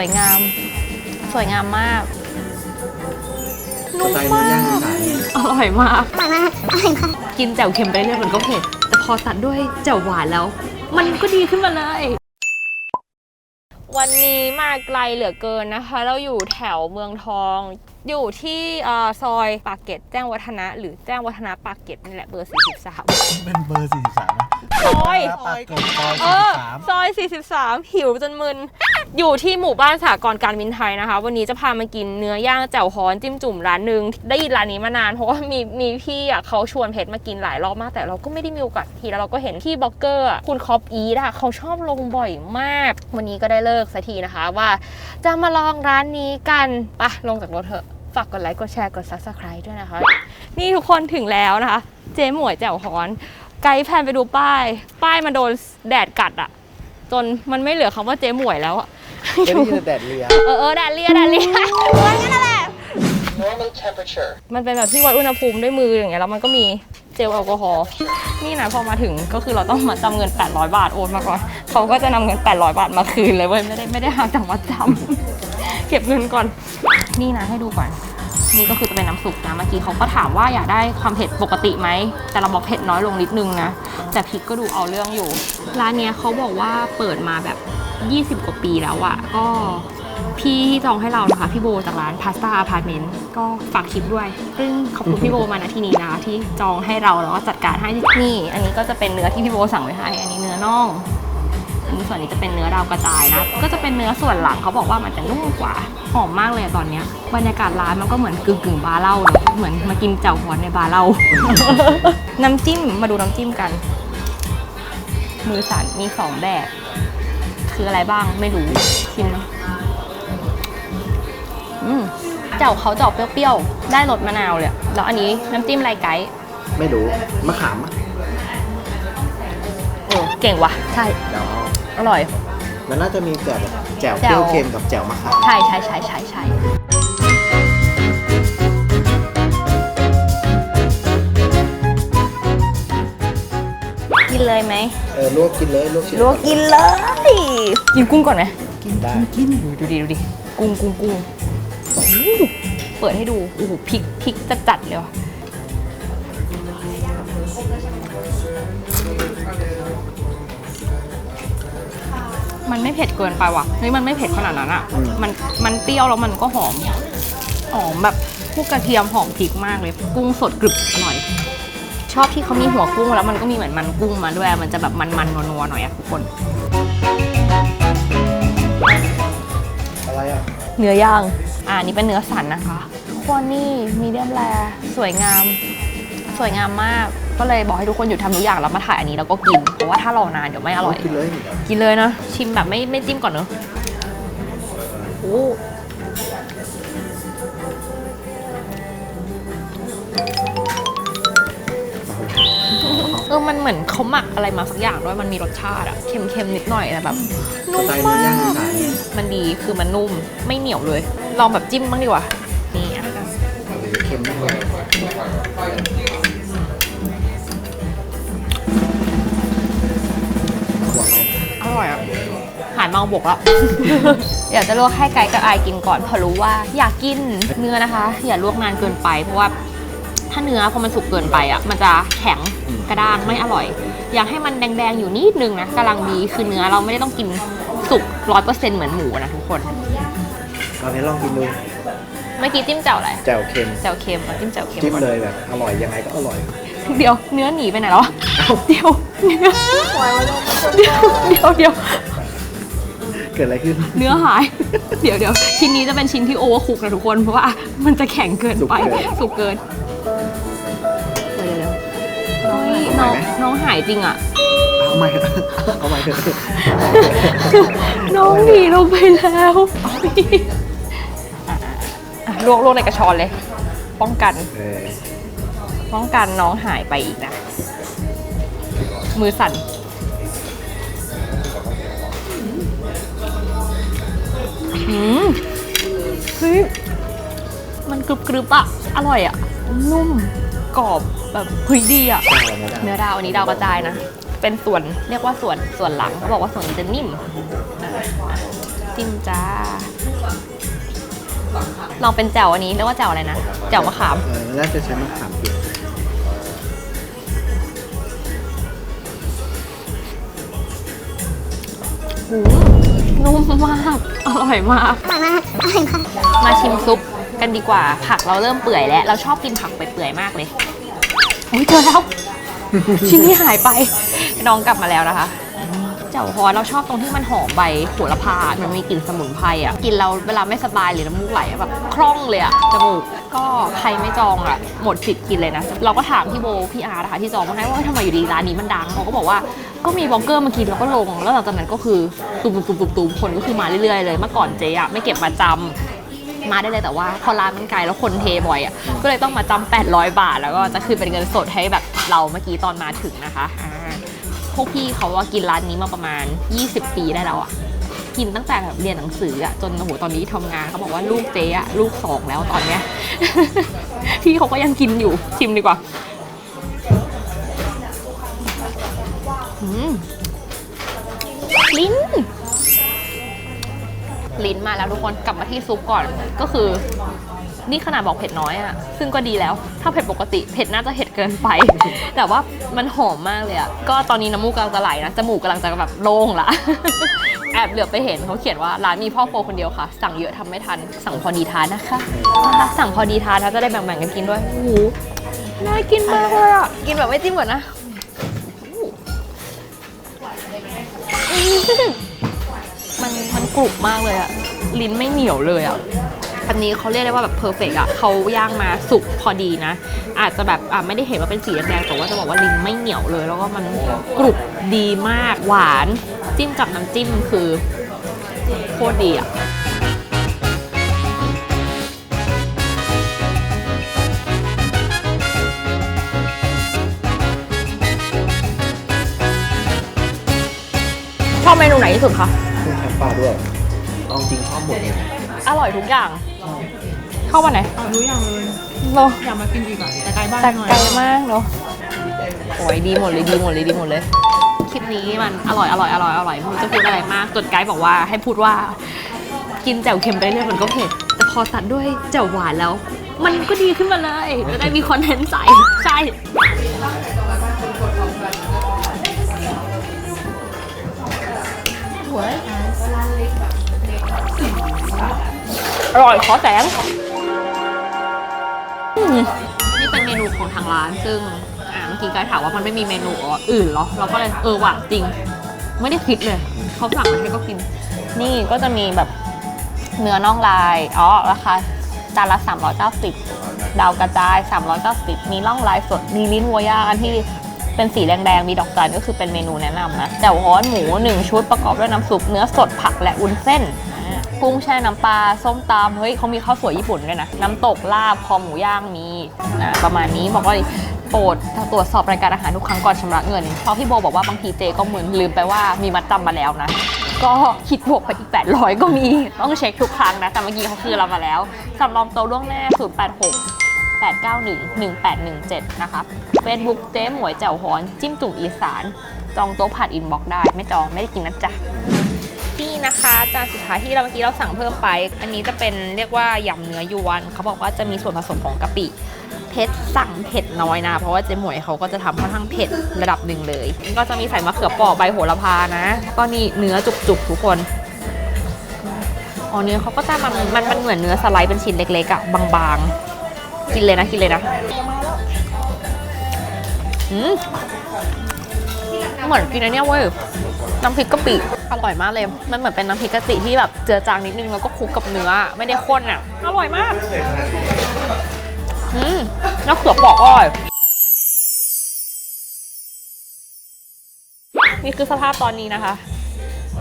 วยงาม สวยงามมาก นุ่มสไตล์มาเนื้อย่างอีกสานอร่อยมาก อร่อยมากอร่อยมาก กินแจ่วเค็มไปเรื่อยๆมันก็เผ็ด แต่พอตัดด้วยแจ่วหวานแล้ว มันก็ดีขึ้นมาเลย วันนี้มาไกลเหลือเกินนะคะ เราอยู่แถวเมืองทอง อยู่ที่เอ่อซอยปากเกร็ดแจ้งวัฒนะ หรือแจ้งวัฒนะปากเกร็ดนี่แหละเบอร์43เป็นเบอร์43นะซอยปากเกร็ดซอย เออ ซอย 43 หิวจนมึน อยู่ที่หมู่บ้านสากรการบินไทยนะคะ วันนี้จะพามากินเนื้อย่างแจ่วฮ้อนจิ้มจุ่มร้านหนึ่งได้ยินร้านนี้มานานเพราะว่ามีมีพี่อะเขาชวนเพชรมากินหลายรอบมากแต่เราก็ไม่ได้มีโอกาสทีแล้วเราก็เห็นที่บล็อกเกอร์คุณคอปอีดอะเขาชอบลงบ่อยมาก วันนี้ก็ได้เลิกสักทีนะคะว่า จะมาลองร้านนี้กันปะลงจากรถเถอะฝากกดไลค์กดแชร์กด subscribe ด้วยนะคะ นี่ทุกคนถึงแล้วนะคะ เจ๊หมวยแจ่วฮ้อนไกด์แพนไปดูป้าย ป้ายมันโดนแดดกัดอะจนมันไม่เหลือคำว่าเจ๊หมวยแล้วอะ ไม่ได้ยินแต่แดดเลียเออเออแดดเลียแดดเลียมันก็นั่นแหละ normal temperature. มันเป็นแบบที่วัดอุณหภูมิด้วยมืออย่างเงี้ยแล้วมันก็มีเจลแอลกอฮอล์นี่นะพอมาถึงก็คือเราต้องมาจำเงิน 800 บาทโอนมาก่อนเขาก็จะนำเงิน 800 บาทมาคืนเลยเว้ยไม่ได้ไม่ได้หักจากมัดจำเก็บเงินก่อน นี่นะให้ดูก่อน นี่ก็คือจะเป็นน้ำซุปนะเมื่อกี้เขาก็ถามว่าอยากได้ความเผ็ดปกติไหมแต่เราบอกเผ็ดน้อยลงนิดนึงนะแต่พริกก็ดูเอาเรื่องอยู่ ร้านเนี้ยเขาบอกว่าเปิดมาแบบ 20 กว่าปีแล้วอะก็พี่ที่จองให้เรานะคะ พี่โบจากร้านพาสต้าอพาร์ตเมนต์ก็ฝากคลิปด้วย ซึ่งขอบคุณพี่โบมาณที่นี้นะที่จองให้เราแล้วก็จัดการให้นี่ อันนี้ก็จะเป็นเนื้อที่พี่โบสั่งไว้ให้ อันนี้เนื้อน่องอันนี้ส่วนนี้จะเป็นเนื้อดาวกระจายนะ ก็จะเป็นเนื้อส่วนหลังเขาบอกว่ามันจะนุ่มกว่าหอมมากเลยตอนเนี้ยบรรยากาศร้านมันก็เหมือนกึ่งกึ่งบาร์เหล้าเลยเหมือนมากินแจ่วฮอนในบาร์เหล้าน้ำจิ้มมาดูน้ำจิ้มกัน มือสั่นมีสองแบบ คืออะไรบ้างไม่รู้ชิมนะอืมแจ่วเขาจะออกเปรี้ยวๆ ได้รสมะนาวเลยอะแล้วอันนี้น้ำจิ้มไรไก่ไม่รู้มะขามอะโอ้เก่งว่ะ ใช่ เดี๋ยวเอาอร่อย มันน่าจะมีแจ่วแบบแจ่วแจ่เปรี้วยวเค็มกับแจ่วมะขาม ใช่ใช่ใช่ใช่ใช่ กินเลยไหมเออลวกกินเลยลวกชิ้นลวกกินเลย กินกุ้งก่อนไหมกินได้กินดูดิดูดิกุ้งกุ้งกุ้งโอ้โหเปิดให้ดูโอ้โหพริกพริกจัดจัดๆเลยว่ะมันไม่เผ็ดเกินไปว่ะเฮ้ยมันไม่เผ็ดขนาดนั้นอะมันมันเปรี้ยวแล้วมันก็หอมหอมแบบพวกกระเทียมหอมพริกมากเลย กุ้งสดกรึบอร่อย ชอบที่เขามีหัวกุ้งแล้วมันก็มีเหมือนมันกุ้งมาด้วย มันจะแบบมันๆนัวๆหน่อยอะทุกคน อะไรอะเนื้อย่าง อ่านี่เป็นเนื้อสันนะคะทุกคนนี่มีเดียมแรสวยงาม สวยงามมาก ก็เลยบอกให้ทุกคนหยุดทำทุกอย่างแล้วมาถ่ายอันนี้แล้วก็กิน เพราะว่าถ้ารอนานเดี๋ยวไม่อร่อย กินเลย กินเลยนะ ชิมแบบไม่ไม่จิ้มก่อนเนอะโอ้ มันเหมือนเขาหมักอะไรมาสักอย่างด้วยมันมีรสชาติอะเค็มๆนิดหน่อยแต่แบบสนุ่มไตล์มาเนื้อย่างอีกสานมันดีคือมันนุ่มไม่เหนียวเลย ลองแบบจิ้มบ้างดีกว่านี่อะเค็มมากเลยหวานไหมอร่อยอะหายเมาบกแล้วเดี๋ยวจะลวกให้ไก่กับอายกินก่อนเพราะรู้ว่า อยากกินเนื้อนะคะ อย่าลวกนานเกินไปเพราะว่า ถ้าเนื้อพอมันสุกเกินไปอะมันจะแข็งกระด้างไม่อร่อย อยากให้มันแดงๆอยู่นิดนึงนะกำลังดีคือเนื้อเราไม่ได้ต้องกินสุกร้อยเปอร์เซ็นต์เหมือนหมูนะทุกคนตอนนี้ลองกินดูเมื่อกี้จิ้มแจ่วอะไรแจ่วเค็มแจ่วเค็มเอาจิ้มแจ่วเค็มจิ้มก่อนเลยแบบอร่อยยังไงก็อร่อย เดี๋ยวเนื้อหนีไปไหนแล้วอะเดี๋ยวเนื้อเดี๋ยวเดี๋ยวเดี๋ยวเกิดอะไรขึ้น เนื้อหาย เดี๋ยวเดี๋ยวชิ้นนี้จะเป็นชิ้นที่โอเวอร์คุกนะทุกคน เพราะว่ามันจะแข็งเกินไป สุกเกิน ยน้องน้องหายจริงอะ เอาใหม่เอาใหม่เถอะน้องหนีลงไปแล้วอะอะลวกลวกในกระชอนเลย ป้องกัน เออป้องกันน้องหายไปอีกนะ มือสั่น อืมเฮ้ยมันกรึบกรึบๆอะอร่อยอะนุ่ม กรอบแบบเฮ้ยดีอะได้แล้วนะเนื้อดาวอันนี้ดาวกระจายนะ เป็นส่วนเรียกว่าส่วนส่วนหลังเขาบอกว่าส่วนนี้จะนิ่มอะจิ้มจ้าลองเป็นแจ่วอันนี้เรียกว่าแจ่วอะไรนะแจ่วมะขามเออแล้วจะใช้มะขามเปียกหูนุ่มมาก อร่อยมาก มาชิมซุป กันดีกว่า ผักเราเริ่มเปื่อยแล้ว เราชอบกินผักเปื่อยๆมากเลยอุ้ยเจอแล้ว ชิ้นที่หายไปน้องกลับมาแล้วนะคะเจ้าฮอเราชอบตรงที่มันหอมใบโหระพา มันมีกลิ่นสมุนไพรอะ กินเราเวลาไม่สบายหรือน้ำมูกไหลอะแบบคล่องเลยอะจมูกก็ใครไม่จองอะหมดสิทธิ์กินเลยนะ เราก็ถามพี่โบพี่อาร์นะคะที่จองมาให้ว่าเฮ้ยทำไมอยู่ดีร้านนี้มันดังเขาก็บอกว่าก็มีบล็อกเกอร์มากินแล้วก็ลง แล้วหลังจากนั้นก็คือตุมตุมตุมตุมคนก็คือมาเรื่อยๆเลยเมื่อก่อนเจ๊อะไม่เก็บมาจำ มาได้เลยแต่ว่าพอร้านมันไกลแล้วคนเทบ่อยอะก็เลยต้องมาจำ800 บาท แล้วก็จะคืนเป็นเงินสดให้แบบเราเมื่อกี้ตอนมาถึงนะคะอ่าพวกพี่เขาว่ากินร้านนี้มาประมาณ 20 ปีได้แล้วอะกินตั้งแต่แบบเรียนหนังสืออะจนโอ้โหตอนนี้ทำงานเขาบอกว่าลูกเจ๊อะลูกสองแล้วตอนเนี้ย พี่เขาก็ยังกินอยู่ชิมดีกว่าอืมลิ้น ลิ้นมาแล้วทุกคนกลับมาที่ซุปก่อนก็คือ นี่ขนาดบอกเผ็ดน้อยอะซึ่งก็ดีแล้ว ถ้าเผ็ดปกติเผ็ดน่าจะเผ็ดเกินไป แต่ว่ามันหอมมากเลยอะก็ตอนนี้น้ำมูกกำลังจะไหลนะจมูกกำลังจะแบบโล่งละแอบเหลือไปเห็นเขาเขียนว่าร้านมีพ่อโฟคนเดียวค่ะ สั่งเยอะทำไม่ทัน สั่งพอดีทานนะคะสั่งพอดีทานนะจะได้แบ่งๆกันกินด้วยโอ้โหน่ากินมากเลยอะกินแบบไม่จิ้มก่อนนะ มันมันกรุบมากเลยอะลิ้นไม่เหนียวเลยอะอันนี้เขาเรียกได้ว่าแบบเพอร์เฟกอะเขาย่างมาสุกพอดีนะ อาจจะแบบอะไม่ได้เห็นว่าเป็นสีแดงๆแต่ว่าจะบอกว่าลิ้นไม่เหนียวเลย แล้วก็มันกรุบดีมากหวานจิ้มกับน้ำจิ้มคือโคตรดีอะชอบเมนูไหนที่สุดคะ กุ้งแคมปลาด้วยเอาจริงชอบหมดเลยอร่อยทุกอย่าง เข้าวันไหนเอาทุกอย่างเลยเนาะอยากมากินอีกอะแต่ไกลบ้านแต่หน่อยไกลมากเนาะโอ้ยดีหมดเลยดีหมดเลยดีหมดเลย คลิปนี้มันอร่อยอร่อยอร่อยอร่อยไม่รู้จะพูดอะไรมากจนไกด์บอกว่าให้พูดว่า กินแจ่วเค็มไปเรื่อยมันก็เผ็ดแต่พอตัดด้วยแจ่วหวานแล้ว มันก็ดีขึ้นมาเลยจะได้มีคอนเทนต์ใส่ใช่ อร่อยขอแสงอืมนี่เป็นเมนูของทางร้าน ซึ่งอ่าเมื่อกี้ไกด์ถามว่ามันไม่มีเมนูอื่นเหรอ เราก็เลยเออว่ะจริง ไม่ได้คิดเลยเขาสั่งมาให้ก็กิน นี่ก็จะมีแบบเนื้อน่องลายอ๋อราคาจานละ390 ดาวกระจาย 390 มีน่องลายสด มีลิ้นวัวย่างอันที่เป็นสีแดงๆ มีดอกจันก็คือเป็นเมนูแนะนำนะแจ่วฮ้อนหมู 1 ชุดประกอบด้วยน้ำซุปเนื้อสดผักและวุ้นเส้นอ่า กุ้งแช่น้ำปลาส้มตำเฮ้ยเขามีข้าวสวยญี่ปุ่นด้วยนะ น้ำตกลาบคอหมูย่างมีอ่าประมาณนี้บอกว่าโปรดตรวจสอบรายการอาหารทุกครั้งก่อนชำระเงินเพราะพี่โบบอกว่าบางทีเจก็เหมือนลืมไปว่ามีมัดจำมาแล้วนะก็คิดบวกไปอีก 800 ก็มี ต้องเช็คทุกครั้งนะ แต่เมื่อกี้เขาคือเรามาแล้วสำรองโตวล่วงหน้า 086 891 1817 นะครับ Facebook เจ๊หมวยแจ่วฮอน จิ้มจุ่มอีสาน จองโต๊ะผัดอินบ็อกได้ ไม่จอง ไม่ได้กินนะจ๊ะ นี่นะคะจานสุดท้ายที่เราเมื่อกี้เราสั่งเพิ่มไป อันนี้จะเป็นเรียกว่ายำเนื้อยวนเขาบอกว่าจะมีส่วนผสมของกะปิเผ็ดสั่งเผ็ดน้อยนะ เพราะว่าเจ๊หมวยเขาก็จะทำค่อนข้างเผ็ดระดับหนึ่งเลย ก็จะมีใส่มะเขือเปอกใบโหระพานะก็นี่เนื้อจุกๆทุกคนอ๋อเนื้อเขาก็จะมันมันมันเหมือนเนื้อสไลด์เป็นชิ้นเล็กๆอะบางๆกินเลยนะกินเลยนะอืม เหมือนกินอันเนี้ยเว้ยน้ำพริกกะปิอร่อยมากเลย มันเหมือนเป็นน้ำพริกกะปิที่แบบเจือจางนิดนึงแล้วก็คลุกกับเนื้อ ไม่ได้ข้นอะ อร่อยมาก อืมแล้วเขือเปอกอร่อย นี่คือสภาพตอนนี้นะคะ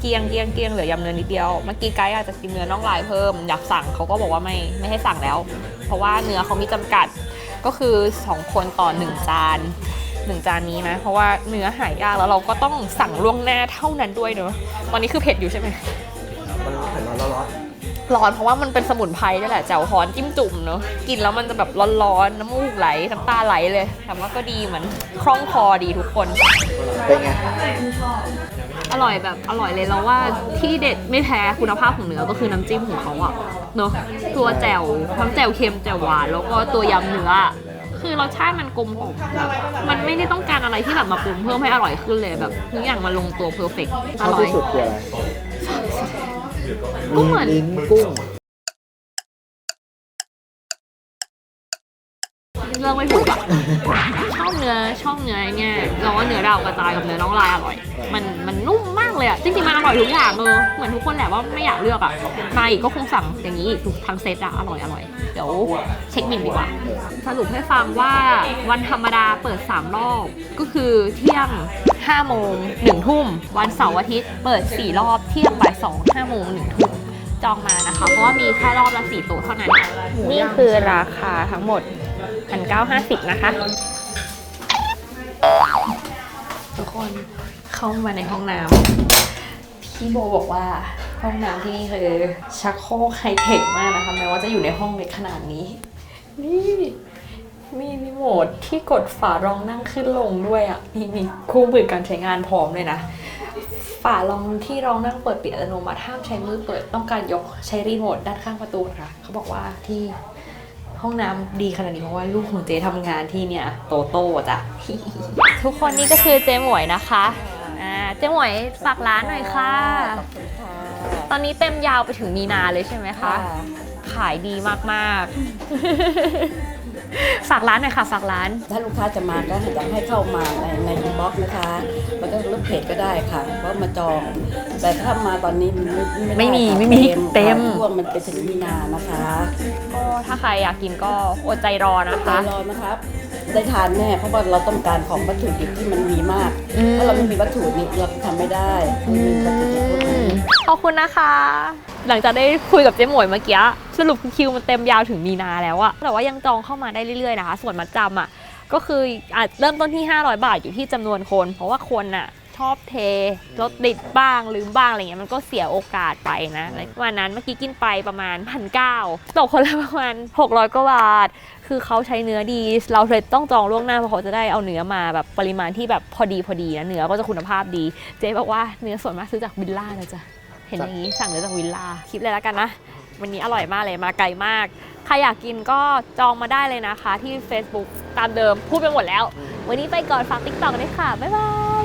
เกียงเกียงเกียงเหลือยำเนื้อนิดเดียว เมื่อกี้ไกด์อาจจะกินเนื้อน่องลายเพิ่ม อยากสั่งเขาก็บอกว่าไม่ไม่ให้สั่งแล้ว เพราะว่าเนื้อเขามีจำกัด ก็คือ 2 คนต่อ 1 จาน หนึ่งจานนี้นะเพราะว่าเนื้อหายากแล้วเราก็ต้องสั่งล่วงหน้าเท่านั้นด้วยเนอะตอนนี้คือเผ็ดอยู่ใช่ไหมมันเผ็ดร้อนร้อนร้อนเพราะว่ามันเป็นสมุนไพรนี่แหละแจ่วฮ้อนจิ้มจุ่มเนอะกินแล้วมันจะแบบร้อนๆน้ำมูกไหลน้ำตาไหลเลยแต่ว่าก็ดีเหมือนคล่องคอดีทุกคนเป็นไงออร่อยแบบอร่อยเลยแล้วว่าที่เด็ดไม่แพ้คุณภาพของเนื้อก็คือน้ำจิ้มของเขาอะเนอะตัวแจ่วทั้งแจ่วเค็มแจ่วหวานแล้วก็ตัวยำเนื้ออะ คือรสชาติมันกลมกล่อมแบบมันไม่ได้ต้องการอะไรที่แบบมาปรุงเพิ่มให้อร่อยขึ้นเลยแบบทุกอย่างมาลงตัวเพอร์เฟกต์ชออบร่อยที่สุดคืออะไรก็เหมือน ลิ้นกุ้ง เลือกไม่ถูกอะชอบเนื้อชอบเนื้อเนี่ยเราว่าเนื้อดาวกระจายกับเนื้อน้องลายอร่อย มันมันนุ่มมากเลยอะจริงๆมันอร่อยทุกอย่างเออเหมือนทุกคนแหละว่าไม่อยากเลือกอะมาอีกก็คงสั่งอย่างนี้อีกทุกทั้งเซตอะอร่อยอร่อยเดี๋ยวเช็คบินดีกว่า สรุปให้ฟังว่าวันธรรมดาเปิด 3 รอบ ก็คือเที่ยง5โมง1ทุ่ม วันเสาร์อาทิตย์เปิด 4 รอบเที่ยงบ่าย2 5โมง1ทุ่มจองมานะคะ เพราะว่ามีแค่รอบละ4โต๊ะเท่านั้น นี่คือราคาทั้งหมด 1,950 นะคะ ทุกคนเข้ามาในห้องน้ำพี่โบบอกว่าห้องน้ำที่นี่คือชักโครกไฮเทคมากนะคะแม้ว่าจะอยู่ในห้องเล็กขนาดนี้ นี่มีรีโมทที่กดฝารองนั่งขึ้นลงด้วยอะนี่มีคู่มือการใช้งานพร้อมเลยนะฝารองที่รองนั่งเปิดปิดอัตโนมัติห้ามใช้มือเปิดต้องการยกใช้รีโมทด้านข้างประตูค่ะ เขาบอกว่าที่ ห้องน้ำดีขนาดนี้เพราะว่าลูกของเจ๊ทำงานที่เนี่ยโตโต้จ้ะทุกคนนี่ก็คือเจ๊หมวยนะคะอ่าเจ๊หมวยฝากร้านหน่อยค่ะ ตอนนี้เต็มยาวไปถึงมีนาเลยใช่ไหมคะ ขายดีมากๆ ฝากร้านหน่อยค่ะ ฝากร้าน ถ้าลูกค้าจะมาก็อยากให้เข้ามาในในอินบ็อกซ์นะคะ มันก็ลูกเพจก็ได้ค่ะว่ามาจอง แต่ถ้ามาตอนนี้มันไม่มีด้ค่ะไม่มีเต็มค่ะช่วงมันไปถึงมีนานะคะก็ ถ้าใครอยากกินก็อดใจรอนะใจคะ รอนะครับได้ทานแน่เพราะว่าเราต้องการของวัตถุดิบที่มันมีมาก อืม ถ้าเราไม่มีวัตถุดิบเราทำไม่ได้ไม่มีวัตถุดิบพวกนี้ ขอบคุณนะคะ หลังจากได้คุยกับเจ๊หมวยเมื่อกี้สรุปคือคิวมันเต็มยาวถึงมีนาแล้วอะแต่ว่ายังจองเข้ามาได้เรื่อยๆนะคะ ส่วนมัดจำอะก็คืออาจเริ่มต้นที่ 500 บาทอยู่ที่จำนวนคน เพราะว่าคนอะ ชอบเทรถติดบ้างลืมบ้างอะไรเงี้ยมันก็เสียโอกาสไปนะวันนั้นเมื่อกี้กินไปประมาณพันเก้าตกคนละประมาณ600กว่าบาท คือเขาใช้เนื้อดี เราเลยต้องจองล่วงหน้าเพราะเขาจะได้เอาเนื้อมาแบบปริมาณที่แบบพอดีพอดีนะเนื้อก็จะคุณภาพดี เจ๊บอกว่าเนื้อส่วนมากซื้อจากวิลล่านะจ๊ะเห็นอย่างนี้สั่งเลยจากวิลล่าคิดเลยแล้วกันนะวันนี้อร่อยมากเลยมาไกลมาก ใครอยากกินก็จองมาได้เลยนะคะ ที่ Facebook ตามเดิมพูดไปหมดแล้ว วันนี้ไปก่อนฝากติ๊กต็อกด้วยค่ะ บ๊ายบาย